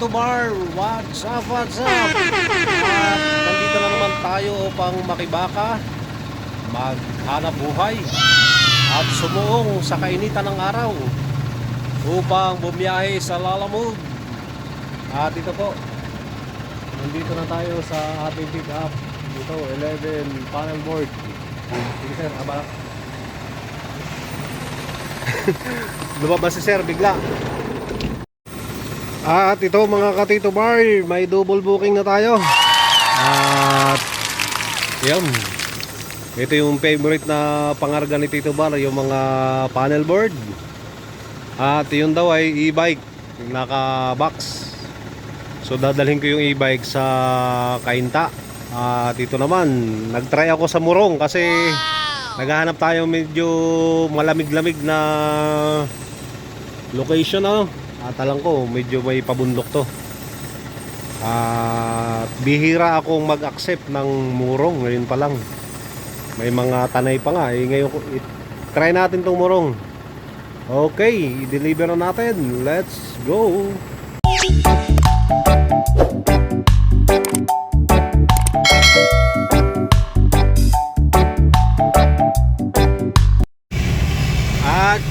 Ka-Tito Bar! What's up, what's up? At nandito na naman tayo upang makibaka, maghanap buhay, at sumuong sa kainitan ng araw upang bumiyahe sa Lalamove. At ito po, nandito na tayo sa ating pick up. Ito, 11 panel board. Sige sir, abala. Lumabas si sir bigla. At ito mga katito bar, may double booking na tayo. At yan. Ito yung favorite na pangarga ni Tito Bar, yung mga panel board. At yun daw ay e-bike, naka-box. So dadalhin ko yung e-bike sa Kainta. At ito naman, nag-try ako sa Murong kasi naghahanap tayo medyo malamig-lamig na location ano. At alam ko, medyo may pabundok to. At bihira akong mag-accept ng murong ngayon pa lang. May mga tanay pa nga. Eh, ngayon, i- try natin tong murong. Okay, i-deliver na natin. Let's go!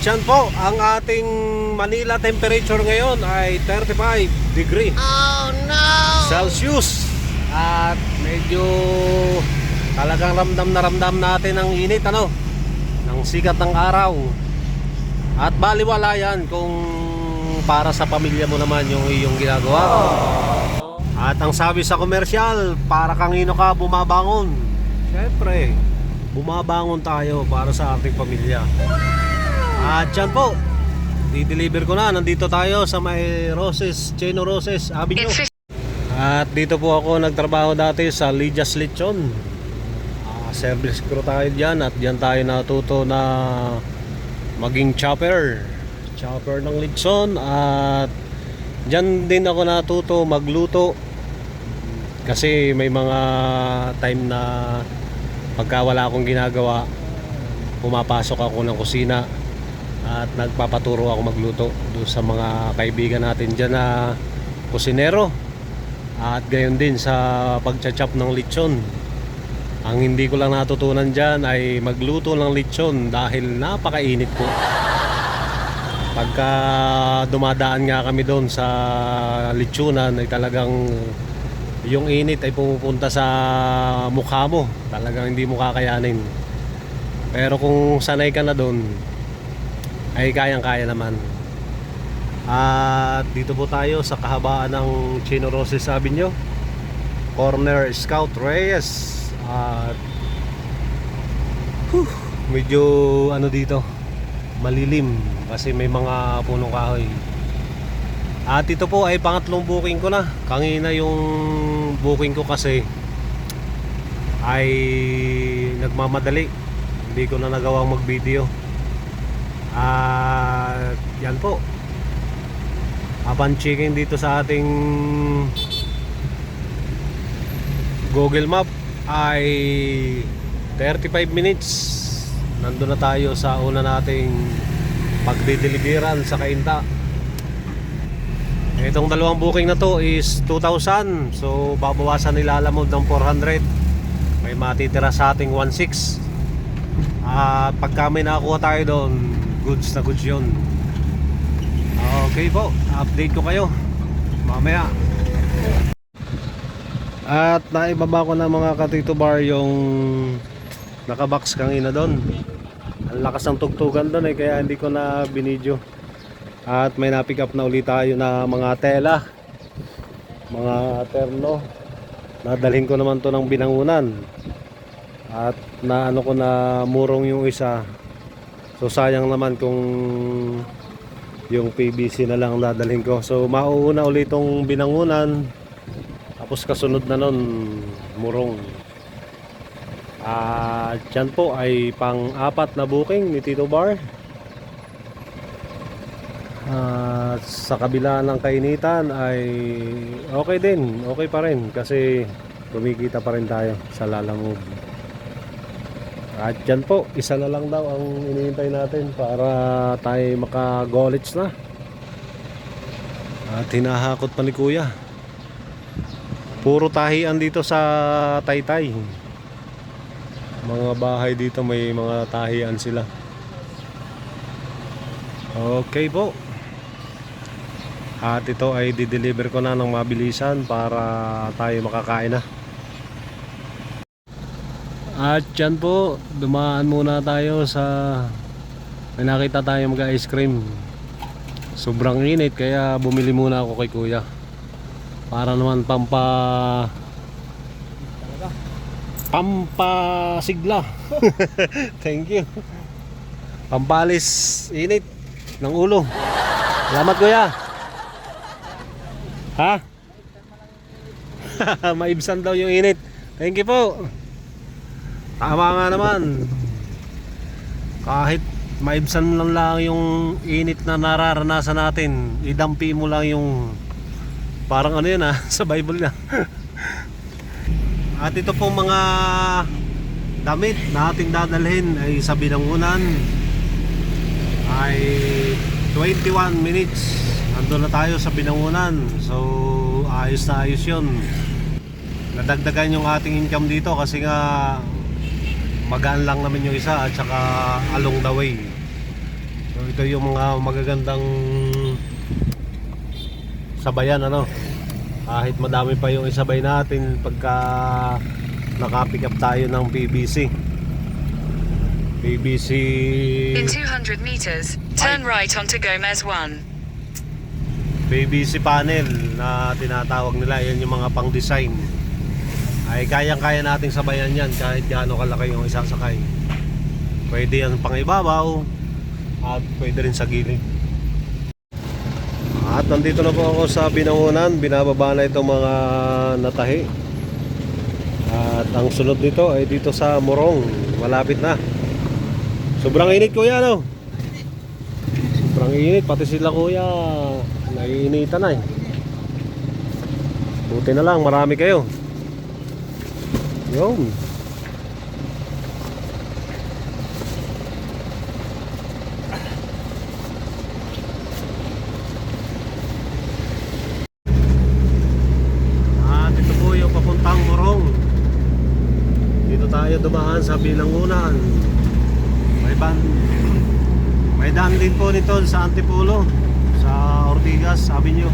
Yan po, ang ating Manila temperature ngayon ay 35 degree Oh no! Celsius. At medyo talagang ramdam na ramdam natin ang init ano ng sikat ng araw. At baliwala yan kung para sa pamilya mo naman yung iyong ginagawa. At ang sabi sa komersyal, para kanino ka bumabangon? Siyempre, bumabangon tayo para sa ating pamilya. At yan po, di-deliver ko na. Nandito tayo sa may Roses, Chino Roses Avenue. At dito po ako nagtrabaho dati sa Lidias Lechon. Ah, service crew tayo dyan at dyan tayo natuto na maging chopper. Chopper ng lechon at dyan din ako natuto magluto. Kasi may mga time na pagka wala akong ginagawa, pumapasok ako ng kusina at nagpapaturo ako magluto doon sa mga kaibigan natin dyan na kusinero. At gayon din sa pagchachap ng lechon. Ang hindi ko lang natutunan dyan ay magluto ng lechon dahil napakainit po. Pagka dumadaan nga kami doon sa lechonan ay talagang yung init ay pumupunta sa mukha mo. Talagang hindi mo kakayanin. Pero kung sanay ka na doon ay kayang kaya naman. At dito po tayo sa kahabaan ng Chino Roses Avenue Corner Scout Reyes. At huh, Medyo ano dito Malilim Kasi may mga punong kahoy. At ito po ay pangatlong booking ko na. Kanina yung booking ko kasi Ay Nagmamadali. Hindi ko na nagawang mag video At Yan po. Upon checking dito sa ating Google Map ay 35 minutes. Nandun na tayo sa una nating pagdideliveran sa Kainta. Itong dalawang booking na to is 2,000 so babawasan nila alamod ng 400 may matitira sa ating 1,600 at pagka may nakakuha tayo doon goods na goods yun Okay po, update ko kayo mamaya. At naibaba ko na mga katito bar yung nakabox kanina doon. Ang lakas ng tugtugan doon eh kaya hindi ko na binidyo. At may na-pick up na ulit tayo na mga tela. Mga terno. Nadalhin ko naman to ng binangunan. At na ano ko na murong yung isa. So sayang naman kung yung PVC na lang dadalhin ko. So mauuna ulit itong binangunan. Tapos kasunod na nun, murong. At yan po ay pang-apat na booking ni Tito Bar. At sa kabila ng kainitan ay okay din, okay pa rin kasi kumikita pa rin tayo sa Lalamove. At yan po, isa na lang daw ang inihintay natin para tayo maka-golits na. At hinahakot pa ni kuya. Puro tahian dito sa Taytay. Mga bahay dito may mga tahian sila. Okay po. At ito ay di-deliver ko na ng mabilisan para tayo makakain na. At yan po, dumaan muna tayo sa may nakita tayo mag ice cream. Sobrang init kaya bumili muna ako kay kuya. Para naman pampa pampasigla. Thank you. Pampalis init ng ulo. Salamat kuya. Ha? Maibsan daw yung init. Thank you po. Tama nga naman. Kahit maibsan lang lang yung init na nararanasan natin, idampi mo lang yung parang ano yun ah, sa Bible na. At ito pong mga damit na ating dadalhin ay sa binangunan ay 21 minutes nandun na tayo sa binangunan so ayos na ayos yun nadagdagan yung ating income dito kasi nga magaan lang naman yung isa at saka along the way. So ito yung mga magagandang sabayan ano? Kahit madami pa yung isabay natin pagka nakapick up tayo ng PBC PBC In 200 meters, turn right onto Gomez 1. PVC panel na tinatawag nila. Yan yung mga pang design ay kayang kaya nating sabayan yan kahit gaano kalaki yung isasakay. Pwede yan pang ibabaw at pwede rin sa gilid. At nandito na po ako sa binangunan binababa na itong mga natahi. At ang sunod nito ay dito sa Morong. Malapit na. Sobrang init kuya no? Sobrang init. Pati sila kuya naiinitan na eh. Buti na lang marami kayo yun. At ito po yung papuntang Morong. Dito tayo dumaan sa Bilangunan. May ban may daan din po nito sa Antipolo sa Ortigas Avenue.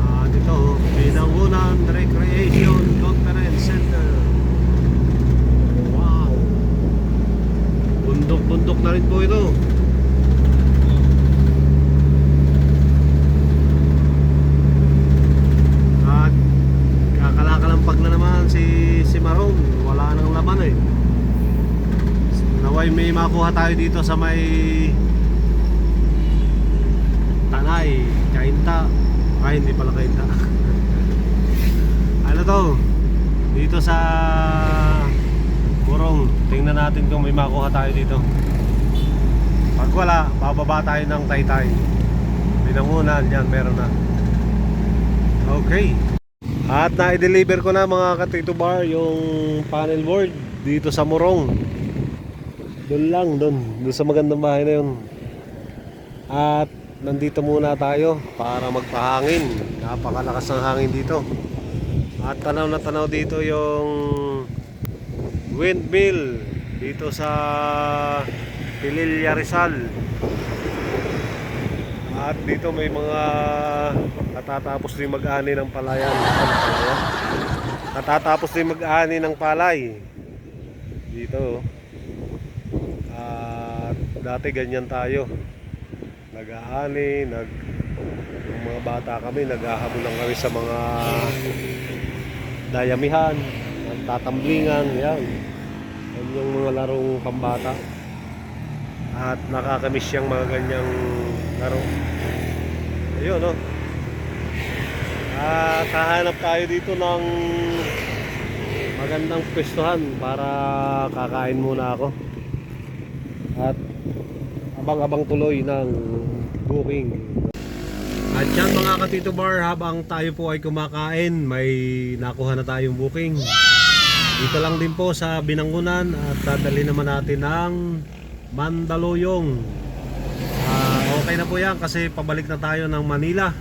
Ah, dito Binangunan Recreation Center. Wow. Bundok-bundok na rin po ito. At kakalakalampag na naman si si Maron wala nang laman eh. Naway may makuha tayo dito sa may Tanay, Kainta. Ay hindi pala Kainta. Ano to dito sa Burong tingnan natin kung may makuha tayo dito. Pag wala bababa tayo ng Taytay. Pinangunan yan meron na. Okay. At na-deliver ko na mga katito bar yung panel board dito sa Morong doon lang doon. Doon sa magandang bahay na yun. At nandito muna tayo para magpahangin. Napakalakas ng hangin dito at tanaw na tanaw dito yung windmill dito sa Pililla Rizal. At dito may mga katatapos din mag-ani ng palayan. Palaya? katatapos din mag-ani ng palay. Dito at dati ganyan tayo. Nag-aani, nag yung mga bata kami, naghahabol lang kami sa mga dayamihan, tatamblingan, yan. Yan yung mga larong pambata. At nakakamiss yung mga ganyang laro. Ayun, no? At hahanap tayo dito ng magandang pwestuhan para kakain muna ako. At abang-abang tuloy ng booking. At yan mga katito bar, habang tayo po ay kumakain, may nakuha na tayong booking. Dito lang din po sa Binangunan at dadali naman natin ng Mandaluyong. Ah, okay na po yan kasi pabalik na tayo ng Manila.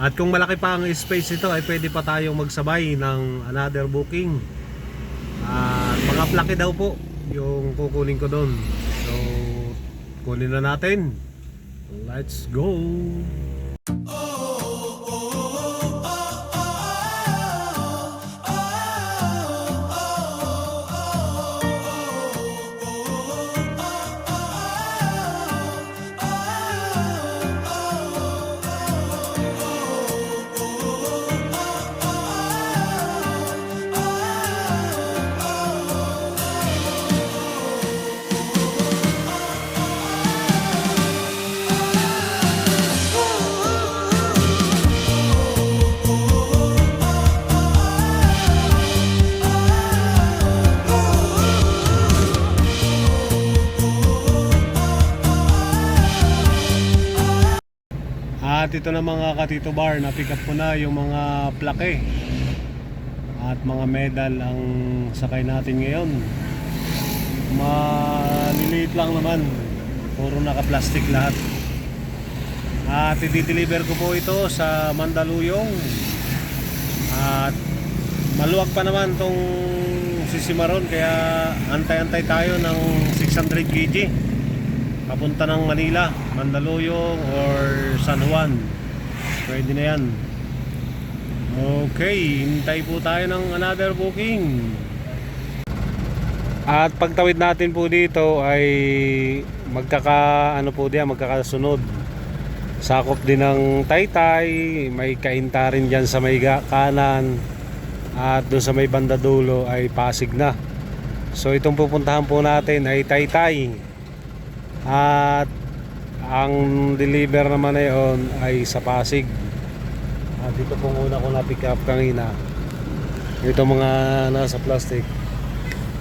At kung malaki pa ang space ito ay pwede pa tayong magsabay ng another booking. At mga plaki daw po yung kukunin ko doon. So kunin na natin. Let's go! Ito na mga katito bar, na-pick up ko na yung mga plake at mga medal ang sakay natin ngayon. Maliliit lang naman, puro naka-plastic lahat. At i-deliver ko po ito sa Mandaluyong. At maluwag pa naman tong sisimaron kaya antay-antay tayo ng 600 kg papunta ng Manila, Mandaluyong or San Juan. Pwede na yan. Okay, hintay po tayo ng another booking. At pagtawid natin po dito ay magkaka ano po diyan, magkakasunod. Sakop din ng Taytay, may kainta rin diyan sa may kanan at doon sa may banda dulo ay Pasig na. So itong pupuntahan po natin ay Taytay. At ang deliver naman na yun ay sa Pasig. At dito po muna ko na-pick up kanina. Ito mga nasa plastic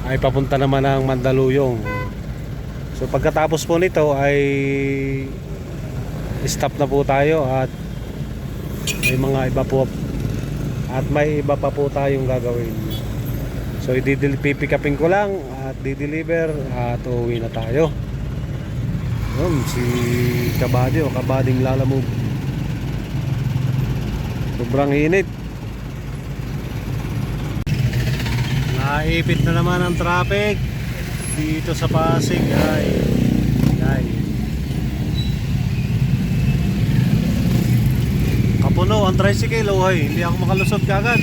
ay papunta naman ng Mandaluyong. So pagkatapos po nito ay stop na po tayo at may mga iba po at may iba pa po tayong gagawin. So i-pick upin ko lang at di-deliver at uuwi na tayo. Yun, si Kabady o Kabading lalamove. Sobrang init. Naipit na naman ang traffic dito sa Pasig. Ay, ay. Kapuno ang tricycle, oh, ay. Hindi ako makalusot kagad.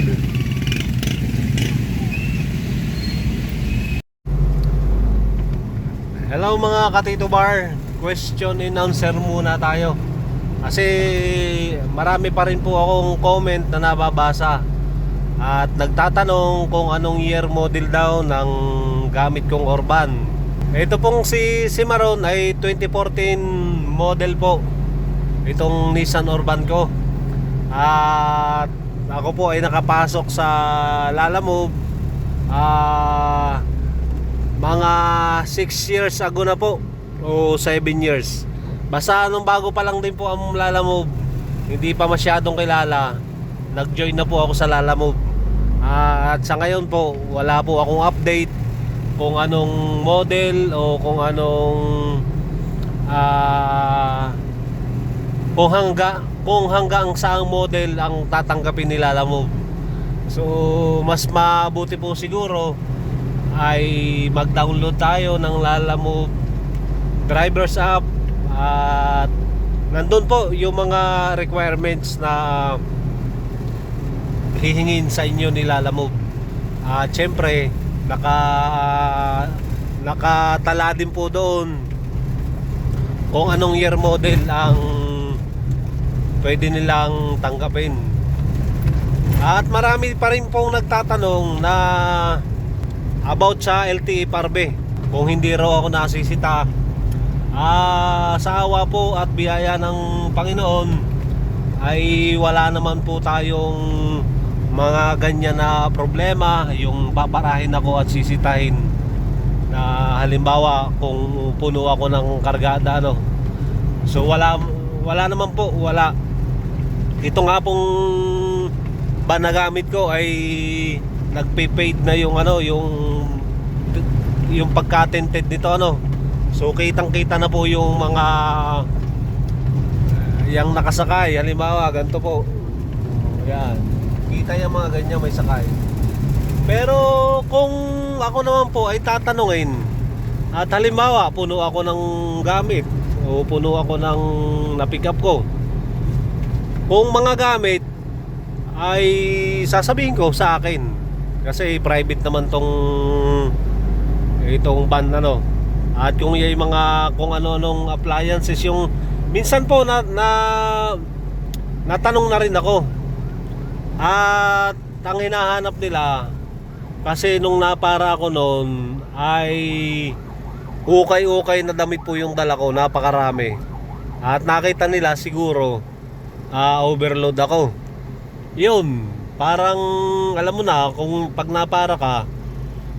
Hello mga katito bar Question and answer muna tayo. Kasi marami pa rin po akong comment na nababasa. At nagtatanong kung anong year model daw ng gamit kong Orban. Ito pong si Cimarron ay 2014 model po. Itong Nissan Orban ko. At ako po ay nakapasok sa Lalamove Ah mga 6 years ago na po o 7 years. Basta nung bago pa lang din po ang Lalamove hindi pa masyadong kilala nag-join na po ako sa Lalamove Ah, at sa ngayon po wala po akong update kung anong model o kung anong ah kung hangga kung hanggang saang model ang tatanggapin ni Lalamove so mas mabuti po siguro ay mag-download tayo ng Lalamove drivers app at nandun po yung mga requirements na hihingin sa inyo ni Lalamove at syempre naka nakatala din po doon kung anong year model ang pwede nilang tanggapin. At marami pa rin pong nagtatanong na about sa LTE Parbe kung hindi raw ako nasisita ah sa awa po at biyaya ng Panginoon ay wala naman po tayong mga ganyan na problema yung paparahin ako at sisitahin. Na halimbawa kung puno ako ng kargada ano. So wala wala naman po wala. Ito nga pong ba nagamit ko ay nagpe-paid na yung ano yung yung pagka-tinted nito ano so kitang kita na po yung mga yung nakasakay, halimbawa, ganito po. Yan. Kita yung mga ganyan may sakay. Pero kung ako naman po ay tatanungin, at halimbawa, puno ako ng gamit o puno ako ng na-pick up ko. Kung mga gamit ay sasabihin ko sa akin kasi private naman tong itong van ano. At kung yung mga kung ano-anong appliances yung minsan po na, na natanong na rin ako. At ang hinahanap nila kasi nung napara ako noon ay ukay-ukay na damit po yung dala ko, napakarami. At nakita nila siguro ah, overload ako. Yun, parang alam mo na kung pag napara ka,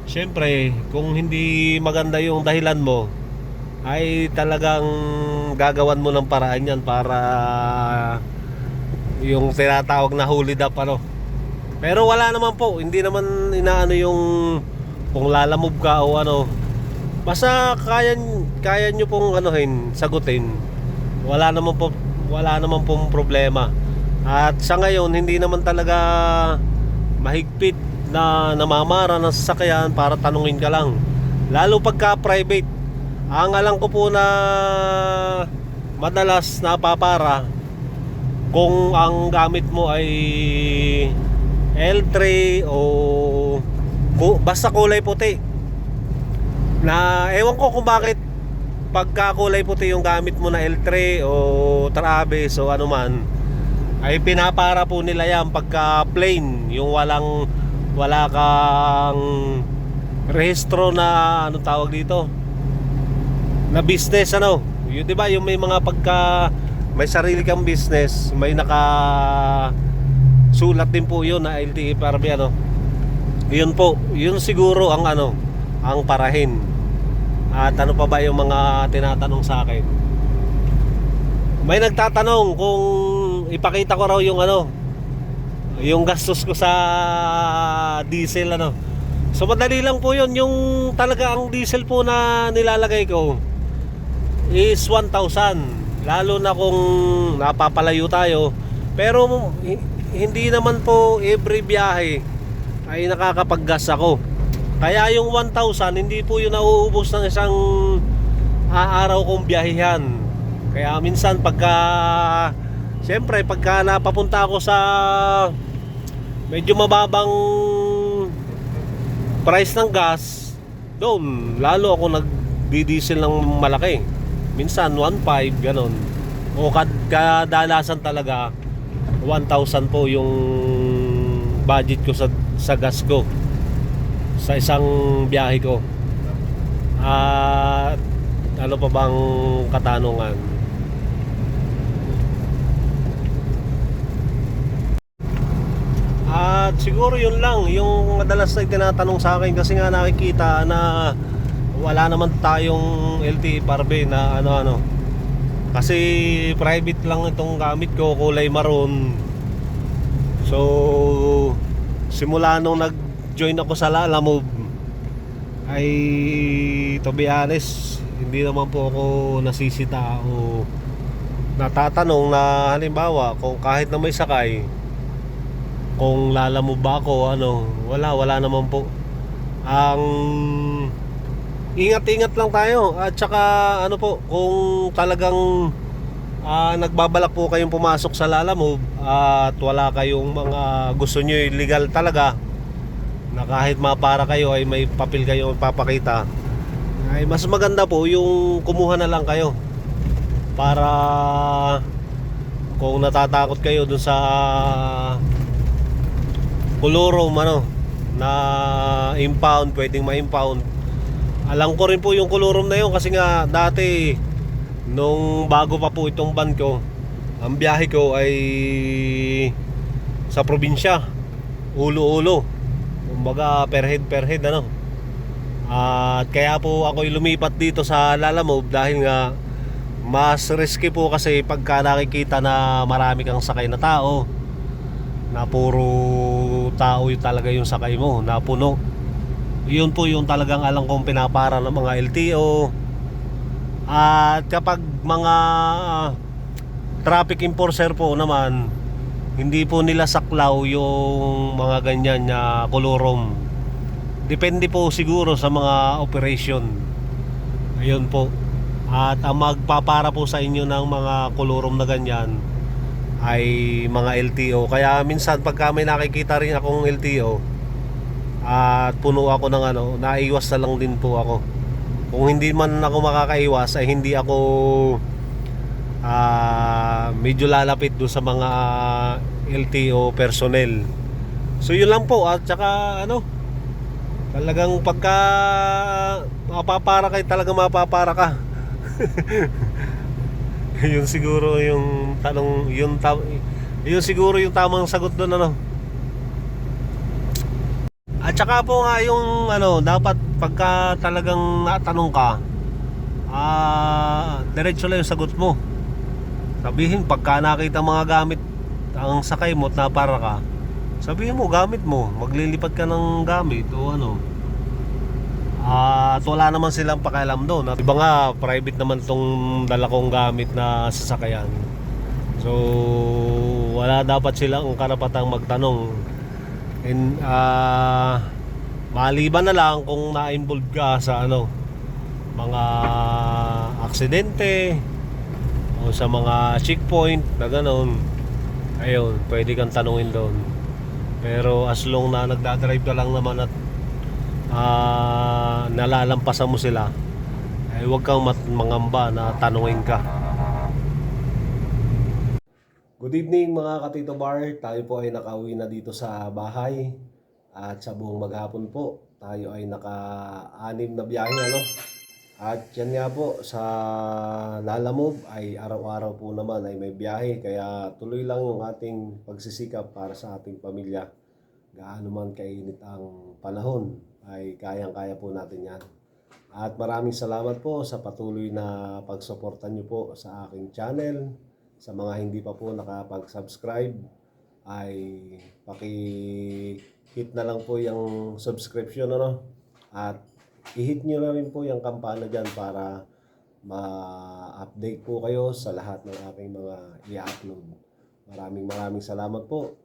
syempre kung hindi maganda yung dahilan mo, ay talagang gagawan mo ng paraan yan para yung tinatawag na hold up ano. Pero wala naman po, hindi naman inaano yung kung lalamove ka o ano. Basta kaya kaya niyo pong anuhin, sagutin. Wala naman po wala naman pong problema. At sa ngayon hindi naman talaga mahigpit na namamara ng sasakyan para tanungin ka lang. Lalo pagka private. Ang alam ko po na madalas napapara kung ang gamit mo ay L3 o basta kulay puti na ewan ko kung bakit pagka kulay puti yung gamit mo na L3 o Travis o ano man ay pinapara po nila yan pagka plain yung walang wala kang rehistro na ano tawag dito? Na business ano? Yun 'di ba? Yung may mga pagka may sarili kang business may naka sulat din po yun na LTE PRB ano. Yun po yun siguro ang ano ang parahin. At ano pa ba yung mga tinatanong sa akin? May nagtatanong kung ipakita ko raw yung ano yung gastos ko sa diesel ano. So madali lang po yun. Yung talaga ang diesel po na nilalagay ko is 1,000 lalo na kung napapalayo tayo. Pero hi- hindi naman po every biyahe ay nakakapaggas ako. Kaya yung 1,000 hindi po yun nauubos ng isang aaraw kong biyahehan. Kaya minsan pagka siyempre pagka napapunta ako sa medyo mababang price ng gas. Doon lalo ako nagdi-diesel ng malaki. Minsan 1.5 ganon. O kad- kadalasan talaga 1,000 po yung budget ko sa, sa gas ko. Sa isang biyahe ko. At ano pa bang katanungan At siguro yun lang, yung madalas na tinatanong sa akin kasi nga nakikita na wala naman tayong LTE parbe na ano-ano. Kasi private lang itong gamit ko, kulay maroon. So, simula nung nag-join ako sa Lalamove, ay to be honest, hindi naman po ako nasisita o natatanong na halimbawa kung kahit na may sakay, kung lala mo ba ako ano wala wala naman po. Ang ingat-ingat lang tayo. At saka ano po kung talagang ah, nagbabalak po kayong pumasok sa Lalamove at wala kayong mga gusto nyo illegal talaga na kahit mapara kayo ay may papel kayo papakita ay mas maganda po yung kumuha na lang kayo. Para kung natatakot kayo dun sa kolorom ano na impound pwedeng ma-impound. Alam ko rin po yung kolorom na yun kasi nga dati nung bago pa po itong van ko ang biyahe ko ay sa probinsya ulo-ulo. Kumbaga per head per head ano. At kaya po ako lumipat dito sa Lalamove dahil nga mas risky po kasi pagka nakikita na marami kang sakay na tao na puro tao yung talaga yung sakay mo na puno yun po yung talagang alam kong pinapara ng mga LTO at kapag mga traffic enforcer po naman, hindi po nila saklaw yung mga ganyan na kolorom. Depende po siguro sa mga operation. Ayun po. At ang magpapara po sa inyo ng mga kolorom na ganyan ay mga LTO. Kaya minsan pagka may nakikita rin akong LTO at puno ako ng ano, naiwas na lang din po ako. Kung hindi man ako makakaiwas ay hindi ako ah medyo lalapit do sa mga LTO personnel. So yun lang po at saka ano talagang pagka mapapara kay talaga mapapara ka. yun siguro yung tanong yun ta, yun siguro yung tamang sagot doon ano. At saka po nga yung ano, dapat pagka talagang natanong ka, ah, diretso lang yung sagot mo. Sabihin pagka nakita mga gamit ang sakay mo at napara ka, sabihin mo gamit mo, maglilipat ka ng gamit o ano. At wala naman silang pakialam doon. At iba nga, private naman tong dala kong gamit na sasakyan. So, wala dapat silang karapatang magtanong. And, ah, maliban na lang kung na-involve ka sa ano, mga aksidente o sa mga checkpoint na gano'n. Ayun, pwede kang tanungin doon. Pero as long na nagdadrive ka lang naman at ah, nalalampasan mo sila, ay huwag kang mangamba na tanungin ka. Good evening mga katito bar. Tayo po ay nakauwi na dito sa bahay. At sa buong maghapon po, tayo ay naka-anim na biyahe ano. At yan nga po, sa Lalamove ay araw-araw po naman ay may biyahe. Kaya tuloy lang yung ating pagsisikap para sa ating pamilya. Gaano man kainit ang panahon ay kayang-kaya po natin yan. At maraming salamat po sa patuloy na pagsuporta niyo po sa aking channel. Sa mga hindi pa po nakapag-subscribe ay paki-hit na lang po yung subscription ano. At i-hit nyo na rin po yung kampana dyan para ma-update po kayo sa lahat ng aking mga i-upload. Maraming maraming salamat po.